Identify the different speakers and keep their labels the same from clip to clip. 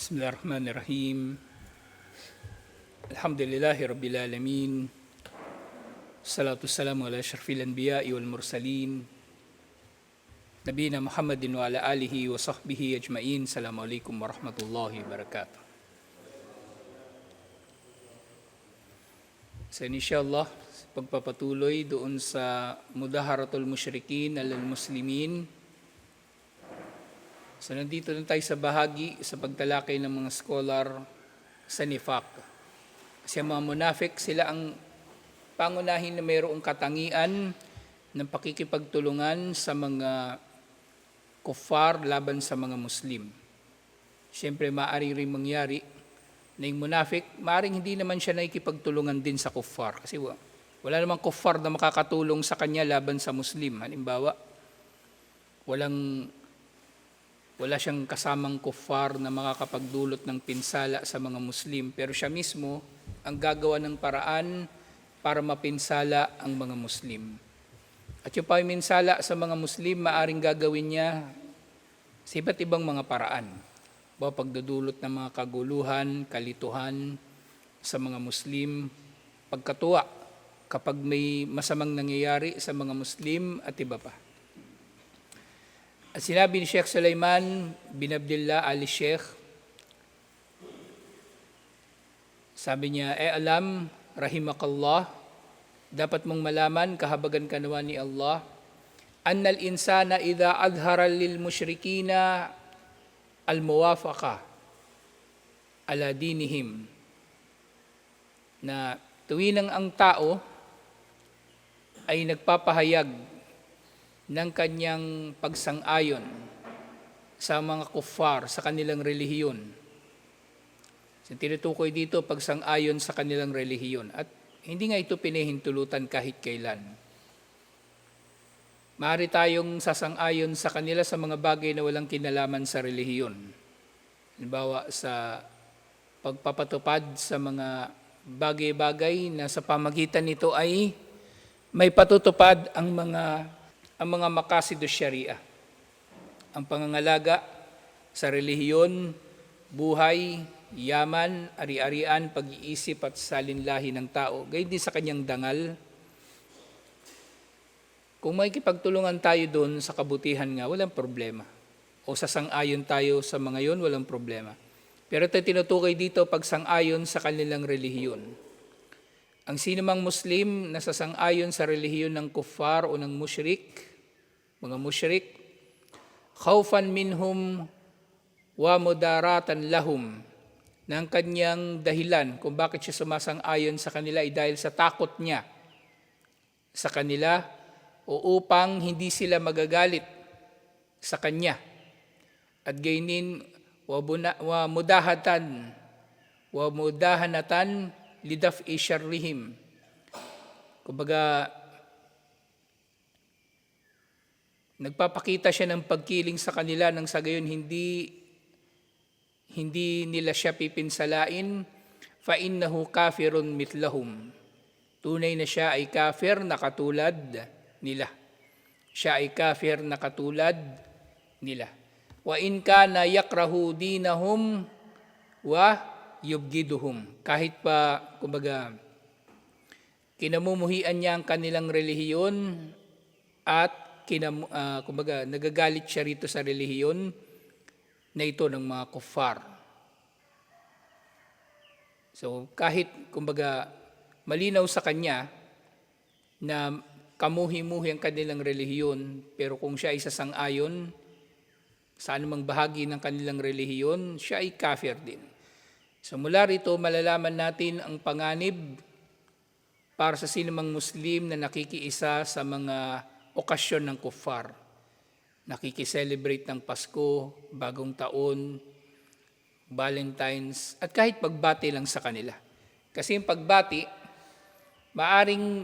Speaker 1: بسم الله الرحمن الرحيم. الحمد لله رب العالمين. الصلاة والسلام على أشرف الأنبياء والمرسلين. نبينا محمد وعلى آله وصحبه أجمعين. السلام عليكم ورحمة الله وبركاته. So inshallah, pagpapatuloy doon sa Mudaharatul Mushrikin alal Muslimin So nandito na tayo sa bahagi sa pagtalakay ng mga scholar sa nifaq. Kasi ang mga munafik, sila ang pangunahin na mayroong katangian ng pakikipagtulungan sa mga kuffar laban sa mga Muslim. Siyempre, maaari rin mangyari na yung munafik, maaaring hindi naman siya nakikipagtulungan din sa kuffar. Kasi wa- wala namang kuffar na makakatulong sa kanya laban sa Muslim. Halimbawa, walang wala siyang kasamang kuffar na makakapagdulot ng pinsala sa mga Muslim, pero siya mismo ang gagawa ng paraan para mapinsala ang mga Muslim. At yung paminsala sa mga Muslim, maaring gagawin niya sa iba't ibang mga paraan. Ba, pagdudulot ng mga kaguluhan, kalituhan sa mga Muslim, pagkatuwa kapag may masamang nangyayari sa mga Muslim at iba pa. At sinabi ni Sheikh Sulaiman bin Abdullah Ali Sheikh, sabi niya, eh alam, rahimakallah, dapat mong malaman, kahabagan ka ni Allah, annal insana idha adhara lil mushrikina al muwafaqa ala dinihim. Na tuwinang ang tao ay nagpapahayag ng kanyang pagsang-ayon sa mga kuffar, sa kanilang relihiyon. So, tinutukoy dito pagsang-ayon sa kanilang relihiyon. At hindi nga ito pinahintulutan kahit kailan. Maaari tayong sasang-ayon sa kanila sa mga bagay na walang kinalaman sa relihiyon. Halimbawa sa pagpapatupad sa mga bagay-bagay na sa pamagitan nito ay may patutupad ang mga ang mga makasido sharia. Ang pangangalaga sa relihiyon, buhay, yaman, ari-arian, pag-iisip at salinlahi ng tao. Gayun din sa kanyang dangal. Kung may kipagtulungan tayo doon sa kabutihan nga, walang problema. O sasang-ayon tayo sa mga yon, walang problema. Pero ito tinutukoy dito pagsang-ayon sa kanilang relihiyon. Ang sinumang Muslim na sasang-ayon sa relihiyon ng kuffar o ng mushrik, mga mushrik, khawfan minhum wa mudaratan lahum, ang kanyang dahilan kung bakit siya sumasang-ayon sa kanila ay dahil sa takot niya sa kanila o upang hindi sila magagalit sa kanya. At gaynin, wa, mudahatan, wa mudahanatan lidaf isharrihim. Kumbaga, nagpapakita siya ng pagkiling sa kanila nang sa gayon hindi hindi nila siya pipinsalain fa innahu kafirun mitlahum tunay na siya ay kafir na katulad nila. Siya ay kafir na katulad nila. Wa in kana yakrahu dinahum wa yubgiduhum kahit pa kumbaga kinamumuhian niya ang kanilang relihiyon at kinam, uh, kumbaga, nagagalit siya rito sa relihiyon na ito ng mga kuffar. So kahit kumbaga malinaw sa kanya na kamuhi-muhi ang kanilang relihiyon, pero kung siya ay sasang-ayon sa anumang bahagi ng kanilang relihiyon, siya ay kafir din. So mula rito malalaman natin ang panganib para sa sinumang Muslim na nakikiisa sa mga okasyon ng kuffar. Nakikiselebrate ng Pasko, Bagong Taon, Valentine's, at kahit pagbati lang sa kanila. Kasi yung pagbati, maaring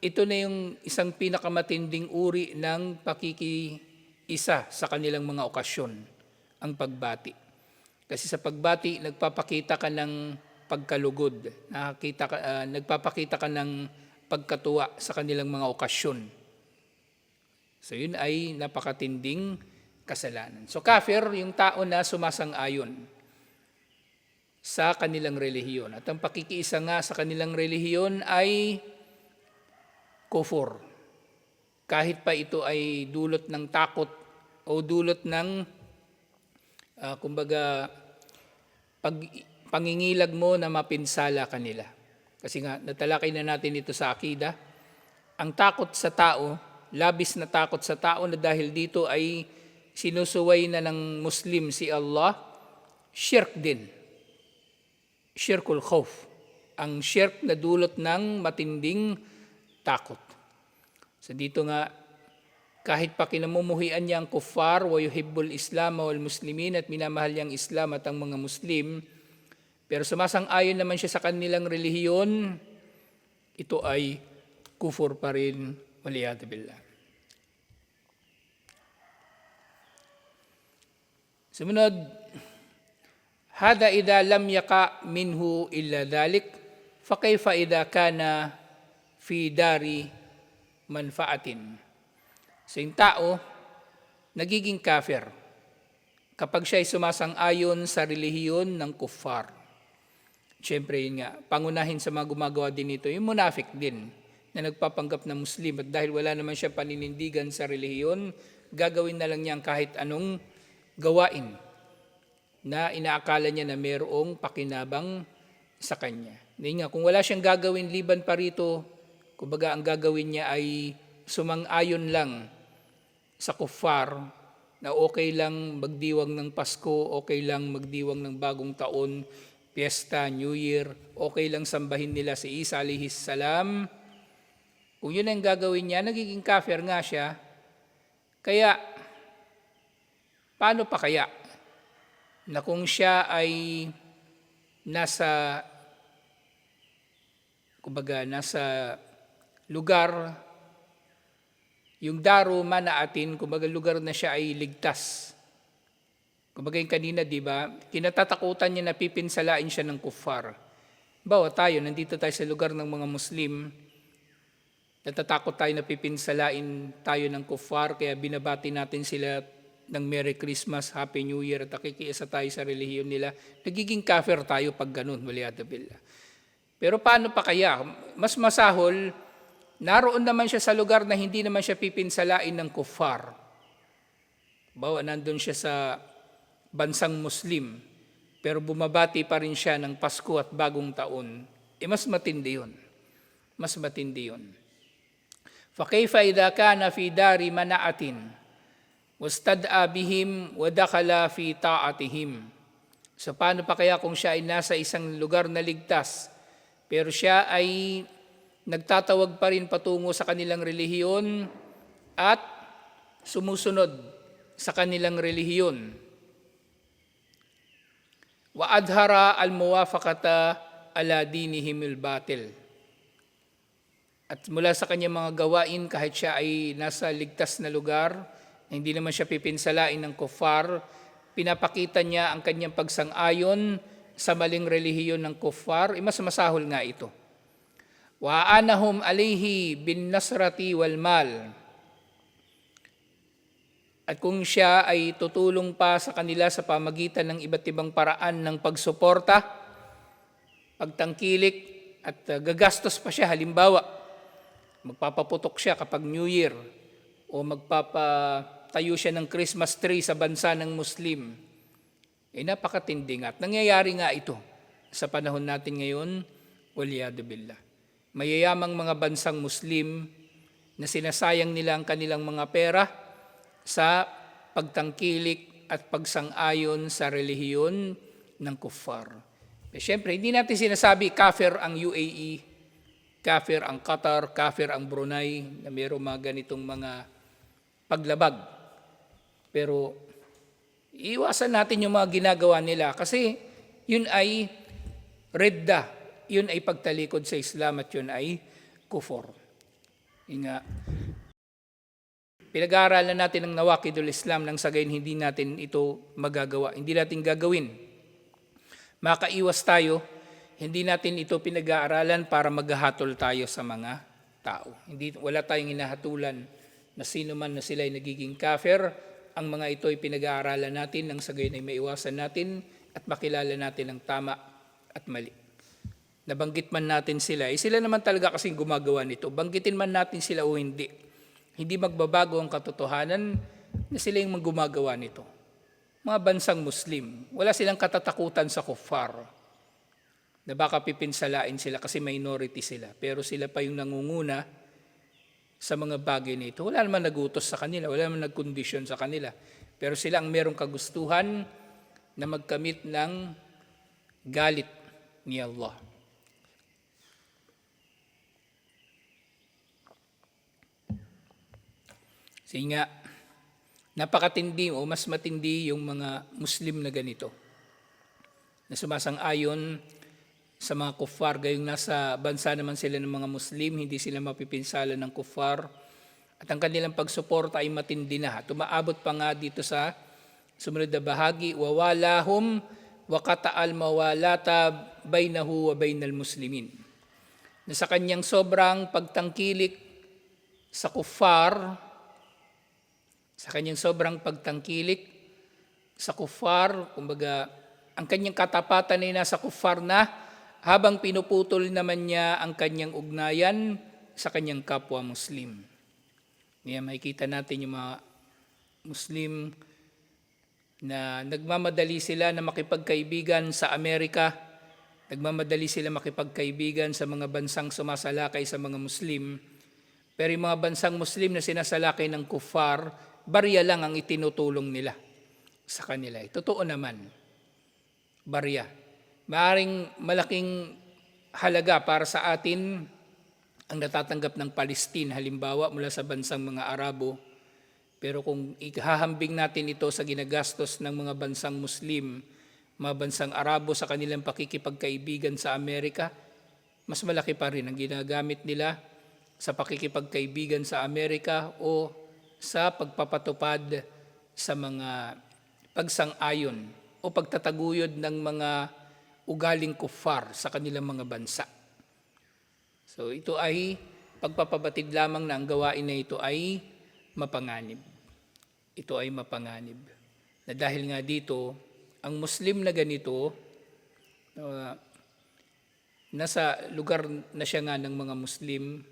Speaker 1: ito na yung isang pinakamatinding uri ng pakikiisa sa kanilang mga okasyon, ang pagbati. Kasi sa pagbati, nagpapakita ka ng pagkalugod, nakakita ka, uh, nagpapakita ka ng pagkatuwa sa kanilang mga okasyon. So yun ay napakatinding kasalanan. So kafir, yung tao na sumasang-ayon sa kanilang relihiyon. At ang pakikiisa nga sa kanilang relihiyon ay kufur. Kahit pa ito ay dulot ng takot o dulot ng, ah, kumbaga, pag, pangingilag mo na mapinsala kanila. Kasi nga, natalakay na natin ito sa akida. Ang takot sa tao, labis na takot sa tao na dahil dito ay sinusuway na ng Muslim si Allah, shirk din. Shirkul khawf. Ang shirk na dulot ng matinding takot. So dito nga, kahit pa kinamumuhian niya ang kuffar, wa yuhibbul islam wal muslimin at minamahal niya ang Islam at ang mga Muslim, pero sumasang-ayon naman siya sa kanilang relihiyon, ito ay kufur pa rin, waliyadu billah. Sumunod, Hada ida lam yaka minhu illa dhalik, fakayfa ida kana fi dari manfaatin. So yung tao, nagiging kafir kapag siya ay sumasang-ayon sa relihiyon ng kuffar. Siyempre yun nga, pangunahin sa mga gumagawa din ito, yung munafik din na nagpapanggap na Muslim at dahil wala naman siya paninindigan sa relihiyon, gagawin na lang niya kahit anong gawain na inaakala niya na mayroong pakinabang sa kanya. Hindi nga, kung wala siyang gagawin liban pa rito, kumbaga ang gagawin niya ay sumang-ayon lang sa kuffar na okay lang magdiwang ng Pasko, okay lang magdiwang ng bagong taon, Fiesta, New Year, okay lang sambahin nila si Isa alihis salam. Kung yun ang gagawin niya, nagiging kafir nga siya. Kaya, paano pa kaya? Na kung siya ay nasa, kumbaga, nasa lugar yung daru manaatin, kumbaga lugar na siya ay ligtas. Kumbaga yung kanina, di ba, kinatatakutan niya na pipinsalain siya ng kuffar. Bawa tayo, nandito tayo sa lugar ng mga Muslim, natatakot tayo na pipinsalain tayo ng kuffar, kaya binabati natin sila ng Merry Christmas, Happy New Year, at nakikiisa tayo sa relihiyon nila. Nagiging kafir tayo pag ganun, waliyadu billah. Pero paano pa kaya? Mas masahol, naroon naman siya sa lugar na hindi naman siya pipinsalain ng kuffar. Bawa, nandun siya sa bansang Muslim, pero bumabati pa rin siya ng Pasko at bagong taon. Eh, mas matindi yun. Mas matindi yun. فَكَيْفَ إِذَا كَانَ فِي دَارِ مَنَعَةٍ وَاسْتَدْعَى بِهِمْ وَدَخَلَ فِي طَاعَتِهِمْ So paano pa kaya kung siya ay nasa isang lugar na ligtas, pero siya ay nagtatawag pa rin patungo sa kanilang relihiyon at sumusunod sa kanilang relihiyon. Wa adhara al muwafaqata ala dinihim al batil. At mula sa kanyang mga gawain, kahit siya ay nasa ligtas na lugar, hindi naman siya pipinsalain ng kuffar, pinapakita niya ang kanyang pagsang-ayon sa maling relihiyon ng kuffar, eh, mas masahol nga ito. Wa anahum alayhi bin nasrati wal mal. At kung siya ay tutulong pa sa kanila sa pamagitan ng iba't ibang paraan ng pagsuporta, pagtangkilik, at gagastos pa siya. Halimbawa, magpapaputok siya kapag New Year o magpapatayo siya ng Christmas tree sa bansa ng Muslim. Eh napakatindi nga. At nangyayari nga ito sa panahon natin ngayon, waliyadu billah mayayamang mga bansang Muslim na sinasayang nila ang kanilang mga pera sa pagtangkilik at pagsang-ayon sa relihiyon ng kuffar. Eh, Siyempre, hindi natin sinasabi kafir ang UAE, kafir ang Qatar, kafir ang Brunei, na mayroong mga ganitong mga paglabag. Pero iwasan natin yung mga ginagawa nila kasi yun ay redda, yun ay pagtalikod sa Islam at yun ay kufor. Yun nga, pinag-aaralan natin ang nawakidul Islam nang sa hindi natin ito magagawa, hindi natin gagawin. Makaiwas tayo, hindi natin ito pinag-aaralan para maghahatol tayo sa mga tao. Hindi, wala tayong hinahatulan na sino man na sila ay nagiging kafir, ang mga ito ay pinag-aaralan natin nang sa gayon ay maiwasan natin at makilala natin ang tama at mali. Nabanggit man natin sila, eh sila naman talaga kasing gumagawa nito. Banggitin man natin sila o hindi. Hindi magbabago ang katotohanan na sila yung gumagawa nito. Mga bansang Muslim, wala silang katatakutan sa kuffar na baka pipinsalain sila kasi minority sila. Pero sila pa yung nangunguna sa mga bagay na ito. Wala naman nagutos sa kanila, wala naman nagkondisyon sa kanila. Pero sila ang merong kagustuhan na magkamit ng galit ni Allah. Sige nga, napakatindi o mas matindi yung mga Muslim na ganito. Na sumasang-ayon sa mga kuffar, gayong nasa bansa naman sila ng mga Muslim, hindi sila mapipinsala ng kuffar. At ang kanilang pagsuporta ay matindi na. Tumaabot pa nga dito sa sumunod na bahagi, wawalahum wakataal mawalata baynahu wa baynal muslimin. Na sa kanyang sobrang pagtangkilik sa kuffar, sa kanyang sobrang pagtangkilik sa kuffar, kumbaga, ang kanyang katapatan ay nasa kuffar na, habang pinuputol naman niya ang kanyang ugnayan sa kanyang kapwa Muslim. Ngayon, makikita natin yung mga Muslim na nagmamadali sila na makipagkaibigan sa Amerika, nagmamadali sila makipagkaibigan sa mga bansang sumasalakay sa mga Muslim, pero yung mga bansang Muslim na sinasalakay ng kuffar, barya lang ang itinutulong nila sa kanila. Totoo naman, barya. Maaring malaking halaga para sa atin ang natatanggap ng Palestine, halimbawa mula sa bansang mga Arabo. Pero kung ihahambing natin ito sa ginagastos ng mga bansang Muslim, mga bansang Arabo sa kanilang pakikipagkaibigan sa Amerika, mas malaki pa rin ang ginagamit nila sa pakikipagkaibigan sa Amerika o sa pagpapatupad sa mga pagsang-ayon o pagtataguyod ng mga ugaling kuffar sa kanilang mga bansa. So ito ay pagpapabatid lamang na ang gawain na ito ay mapanganib. Ito ay mapanganib. Na dahil nga dito, ang Muslim na ganito, uh, nasa lugar na siya nga ng mga Muslim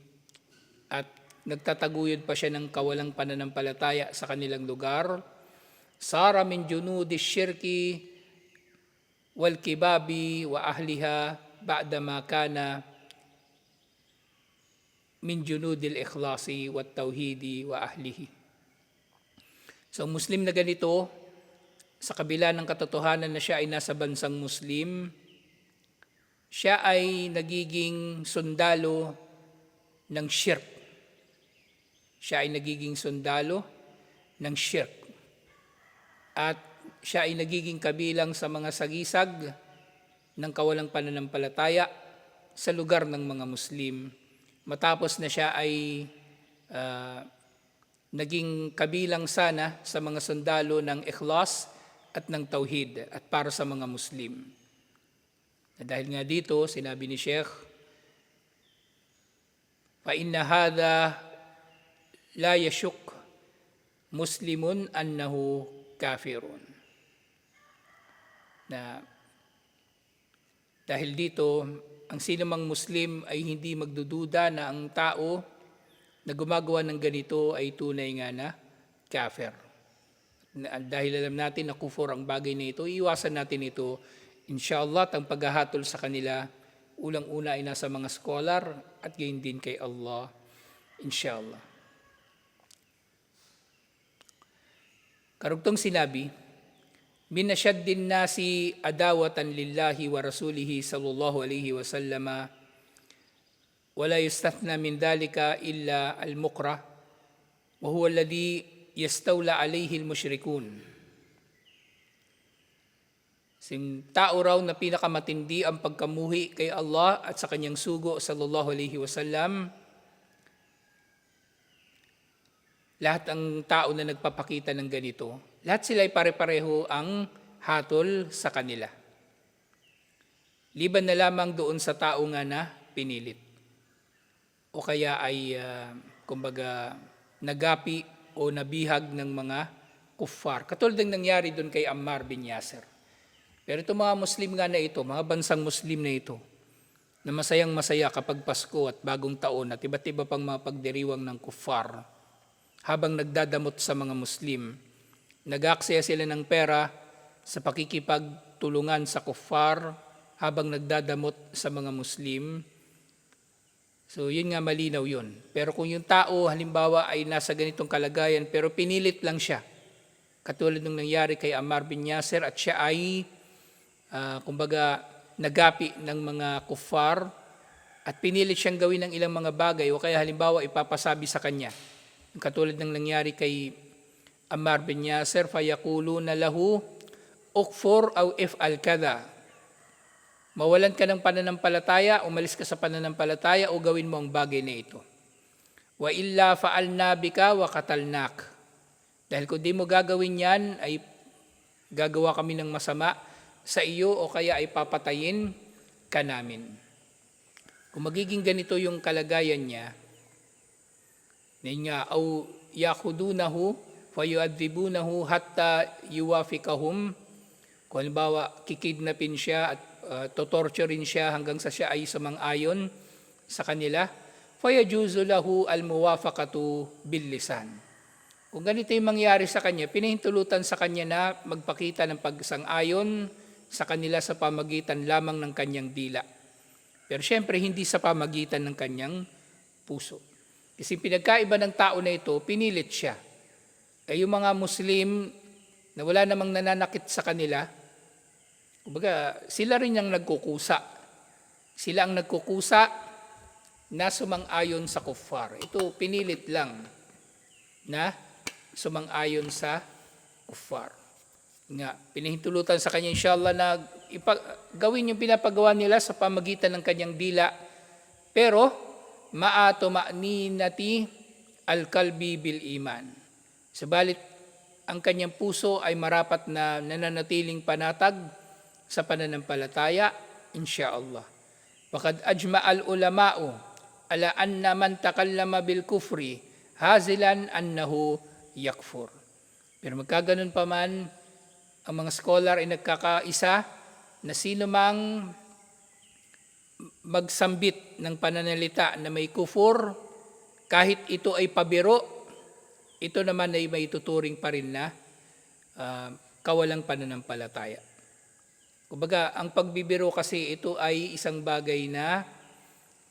Speaker 1: at nagtataguyod pa siya ng kawalang pananampalataya sa kanilang lugar, Sara min junudi shirki wal kibabi wa ahliha ba'da ma kana min junudil ikhlasi wat tauhidi wa ahlihi. So Muslim na ganito, sa kabila ng katotohanan na siya ay nasa bansang Muslim, siya ay nagiging sundalo ng shirk. Siya ay nagiging sundalo ng shirk. At siya ay nagiging kabilang sa mga sagisag ng kawalang pananampalataya sa lugar ng mga Muslim. Matapos na siya ay uh, naging kabilang sana sa mga sundalo ng ikhlas at ng tauhid at para sa mga Muslim. Na dahil nga dito, sinabi ni Sheikh, فَإِنَّ هَذَا لَا يَشُكْ مُسْلِمٌ أَنَّهُ كَافِرٌ Na dahil dito, ang sinamang Muslim ay hindi magdududa na ang tao na gumagawa ng ganito ay tunay nga na kafir. Na, dahil alam natin na kufur ang bagay na ito, iwasan natin ito. Inshallah, ang paghahatol sa kanila, ulang-una ay nasa mga scholar at gayon din kay Allah. Inshallah. Karugtong sinabi, nasi adawatan lillahi wa rasulihi sallallahu alaihi wa sallama wala yustathna min dhalika illa al-mukra wa huwa alladhi yastawla alayhi al-mushrikun Sing tao raw na pinakamatindi ang pagkamuhi kay Allah at sa kanyang sugo sallallahu alaihi wasallam. Lahat ang tao na nagpapakita ng ganito, lahat sila ay pare-pareho ang hatol sa kanila. Liban na lamang doon sa tao nga na pinilit. O kaya ay, uh, kumbaga, nagapi o nabihag ng mga kuffar. Katulad ng nangyari doon kay Ammar bin Yasser. Pero itong mga Muslim nga na ito, mga bansang Muslim na ito, na masayang masaya kapag Pasko at bagong taon at iba't iba pang mga pagdiriwang ng kuffar, habang nagdadamot sa mga Muslim, nag-aksaya sila ng pera sa pakikipagtulungan sa kuffar habang nagdadamot sa mga Muslim. So yun nga malinaw yun. Pero kung yung tao halimbawa ay nasa ganitong kalagayan pero pinilit lang siya, katulad ng nangyari kay Ammar bin Yasser at siya ay ah, kumbaga nagapi ng mga kuffar at pinilit siyang gawin ng ilang mga bagay o kaya halimbawa ipapasabi sa kanya. Katulad ng nangyari kay Ammar bin Yasser, fayaquluna lahu, ukfor aw if al kada. Mawalan ka ng pananampalataya, umalis ka sa pananampalataya o gawin mo ang bagay na ito. Wa illa fa'alna bika wa katalnak. Dahil kung di mo gagawin yan, ay gagawa kami ng masama sa iyo o kaya ay papatayin ka namin. Kung magiging ganito yung kalagayan niya, Ngayon nga, au yakudunahu, fayuadribunahu hatta yuwafikahum. Kung halimbawa, kikidnapin siya at uh, totorturein siya hanggang sa siya ay sumang-ayon sa kanila, fayajuzu lahu al-muwafaqatu bil lisan. Kung ganito yung mangyari sa kanya, pinahintulutan sa kanya na magpakita ng pagsang-ayon sa kanila sa pamagitan lamang ng kanyang dila. Pero syempre, hindi sa pamagitan ng kanyang puso. Kasi pinagkaiba ng tao na ito, pinilit siya. Ay yung mga Muslim na wala namang nananakit sa kanila, kumbaga, sila rin yung nagkukusa. Sila ang nagkukusa na sumang-ayon sa kuffar. Ito, pinilit lang na sumang-ayon sa kuffar. Nga, pinahintulutan sa kanya, inshallah, na ipa, gawin yung pinapagawa nila sa pamagitan ng kanyang dila. Pero, maato ma'ninati al-kalbi bil iman. Sabalit, ang kanyang puso ay marapat na nananatiling panatag sa pananampalataya, insyaallah. Wakad ajma al ulama'u ala anna man takallama bil kufri hazilan annahu yakfur. Pero magkaganon pa man, ang mga scholar ay nagkakaisa na sino mang magsambit ng pananalita na may kufur, kahit ito ay pabiro, ito naman ay may tuturing pa rin na uh, kawalang pananampalataya. Kumbaga, ang pagbibiro kasi ito ay isang bagay na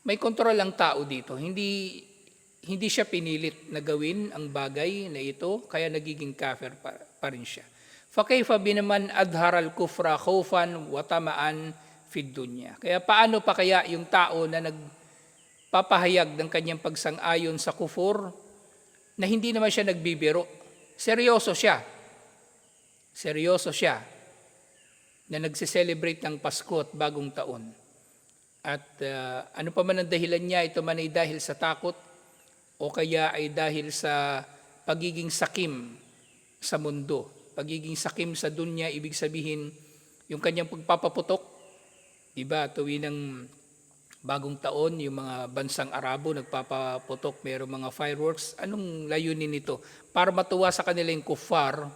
Speaker 1: may kontrol ang tao dito. Hindi hindi siya pinilit na gawin ang bagay na ito, kaya nagiging kafir pa, pa rin siya. Adhar al kufra khawfan wa tamaan fid dunya. Kaya paano pa kaya yung tao na nagpapahayag ng kanyang pagsang-ayon sa kufur na hindi naman siya nagbibiro. Seryoso siya. Seryoso siya na nagse-celebrate ng Pasko at bagong taon. At uh, ano pa man ang dahilan niya, ito man ay dahil sa takot o kaya ay dahil sa pagiging sakim sa mundo. Pagiging sakim sa dunya, ibig sabihin, yung kanyang pagpapaputok, iba, tuwin ng bagong taon, yung mga bansang Arabo nagpapaputok, mayroong mga fireworks. Anong layunin nito? Para matuwa sa kanila yung kufar,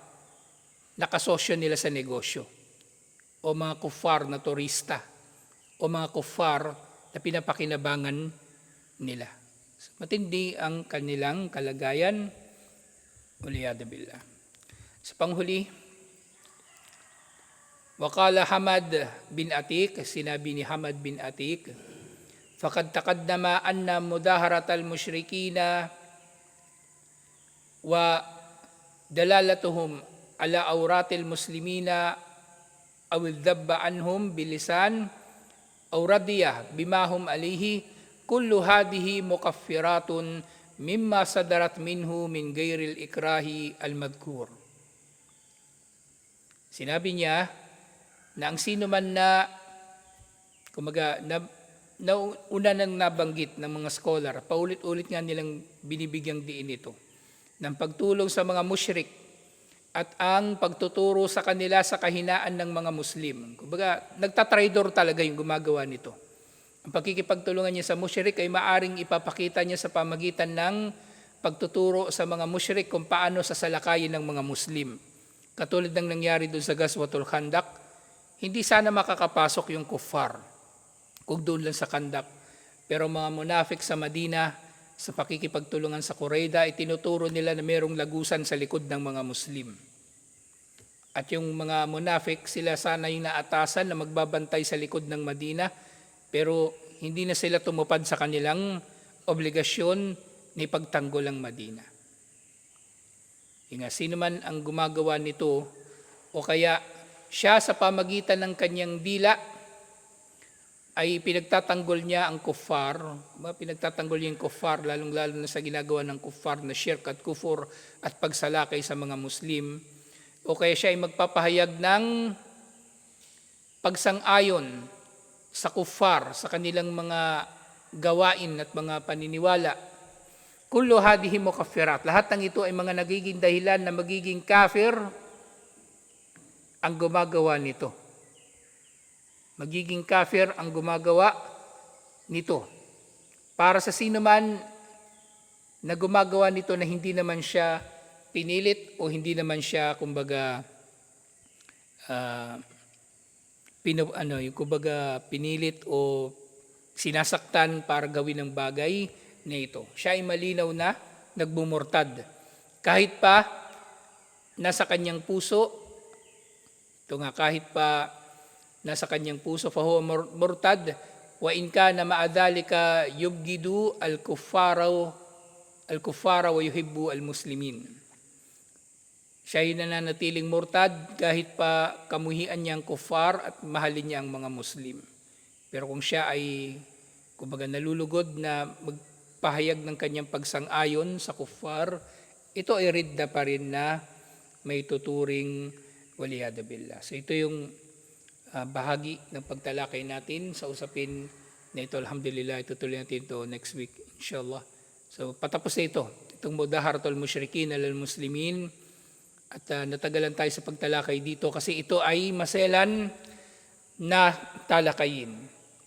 Speaker 1: nakasosyo nila sa negosyo. O mga kufar na turista. O mga kufar na pinapakinabangan nila. Matindi ang kanilang kalagayan. Uliyada billah. Sa panghuli, Wakala Hamad bin Atik, sinabi ni Hamad bin Atik, فقد تقدم أن مداهرة المشركين ودلالتهم على أورات المسلمين أو الذب عنهم بلسان أو ردية بما هم عليه كل هذه مكفرات مما صدرت منه من غير الإكراه المذكور Sinabi niya na ang sino man na kumaga na, na una nang nabanggit ng mga scholar, paulit-ulit nga nilang binibigyang diin ito, ng pagtulong sa mga mushrik at ang pagtuturo sa kanila sa kahinaan ng mga Muslim. Kumbaga, nagtatraidor talaga yung gumagawa nito. Ang pagkikipagtulungan niya sa mushrik ay maaring ipapakita niya sa pamagitan ng pagtuturo sa mga mushrik kung paano sasalakayin ng mga Muslim. Katulad ng nangyari doon sa Gaswatul Khandak, hindi sana makakapasok yung kuffar kung doon lang sa kandak. Pero mga munafik sa Madina, sa pakikipagtulungan sa Qurayda, itinuturo nila na mayroong lagusan sa likod ng mga Muslim. At yung mga munafik, sila sana yung naatasan na magbabantay sa likod ng Madina, pero hindi na sila tumupad sa kanilang obligasyon ni pagtanggol ang Madina. Inga, sino man ang gumagawa nito, o kaya siya sa pamagitan ng kanyang dila, ay pinagtatanggol niya ang kuffar, pinagtatanggol niya yung kuffar, lalong-lalo na sa ginagawa ng kuffar na shirk at kufur at pagsalakay sa mga Muslim, o kaya siya ay magpapahayag ng pagsang-ayon sa kuffar, sa kanilang mga gawain at mga paniniwala. Kullu hadihi mukaffirat. Lahat ng ito ay mga nagiging dahilan na magiging kafir ang gumagawa nito. Magiging kafir ang gumagawa nito. Para sa sino man na gumagawa nito na hindi naman siya pinilit o hindi naman siya kumbaga ah, pino, ano, yung kumbaga pinilit o sinasaktan para gawin ng bagay na ito. Siya ay malinaw na nagbumurtad. Kahit pa nasa kanyang puso, ito nga kahit pa nasa kanyang puso, mur- murtad, wa in kana ma'adhalika yubgidu al-kuffara al-kuffara wa yuhibbu al-muslimin. Siya ay nananatiling murtad kahit pa kamuhian niya ang kuffar at mahalin niya ang mga Muslim. Pero kung siya ay kumbaga nalulugod na magpahayag ng kanyang pagsang-ayon sa kuffar, ito ay ridda pa rin na may tuturing waliyada billah. So ito yung ah, bahagi ng pagtalakay natin sa usapin na ito. Alhamdulillah, itutuloy natin ito next week, inshallah. So patapos na ito, itong mudaharatul musyrikin alal muslimin, at ah, natagalan tayo sa pagtalakay dito kasi ito ay maselan na talakayin.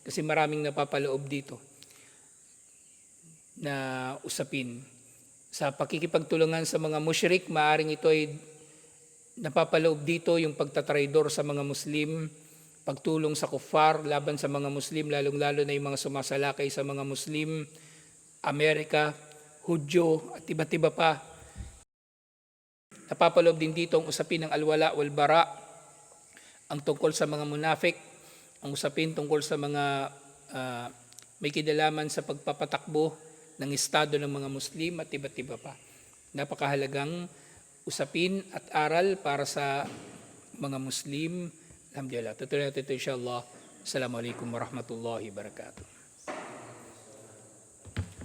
Speaker 1: Kasi maraming napapaloob dito na usapin. Sa pakikipagtulungan sa mga mushrik, maaring ito ay napapaloob dito yung pagtatraidor sa mga Muslim, pagtulong sa kuffar laban sa mga Muslim, lalong-lalo na yung mga sumasalakay sa mga Muslim, Amerika, Hudyo, at iba't iba pa. Napapaloob din dito ang usapin ng alwala wal bara, ang tungkol sa mga munafik, ang usapin tungkol sa mga ah, may kidalaman sa pagpapatakbo ng estado ng mga Muslim at iba't iba pa. Napakahalagang usapin at aral para sa mga Muslim. Alhamdulillah. Tutuloy natin ito insyaAllah. Assalamualaikum warahmatullahi wabarakatuh.